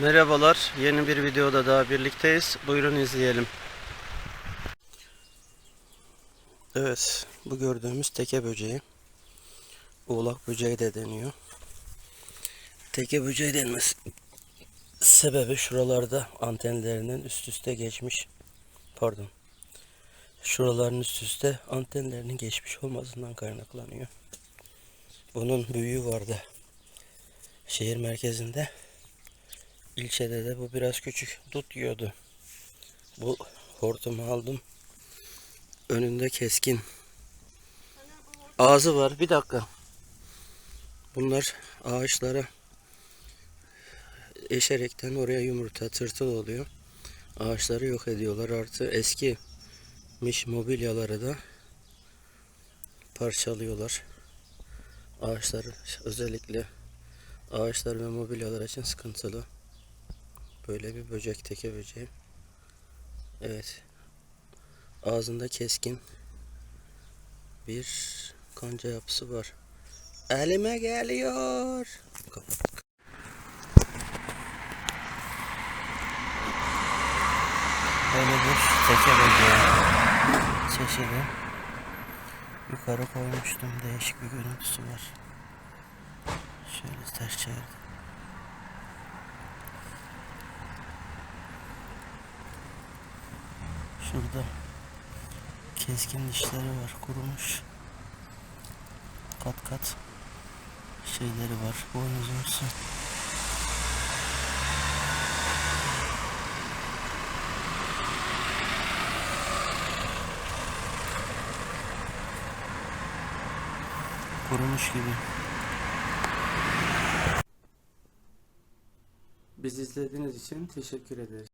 Merhabalar, yeni bir videoda daha birlikteyiz. Buyurun izleyelim. Evet, bu gördüğümüz teke böceği. Oğlak böceği de deniyor. Teke böceği denmesi sebebi şuralarda antenlerinin üst üste geçmiş. Pardon. Şuraların üst üste antenlerinin geçmiş olmasından kaynaklanıyor. Bunun büyüğü vardı. Şehir merkezinde. İlçede de bu biraz küçük. Dut yiyordu. Bu hortumu aldım. Önünde keskin. Ağzı var. Bir dakika. Bunlar ağaçlara eşerekten oraya yumurta tırtıl oluyor. Ağaçları yok ediyorlar. Artı eski miş mobilyaları da parçalıyorlar. Ağaçları özellikle ağaçlar ve mobilyalar için sıkıntılı. Böyle bir böcek teke böceği. Evet. Ağzında keskin bir kanca yapısı var. Elime geliyor. Böyle bir teke böceği çeşidi. Yukarı koymuştum. Değişik bir görüntüsü var. Şöyle ters çevirdim. Şurada keskin dişleri var kurumuş. Kat kat şeyleri var boynuzumsu. Kurumuş gibi. Biz izlediğiniz için teşekkür ederiz.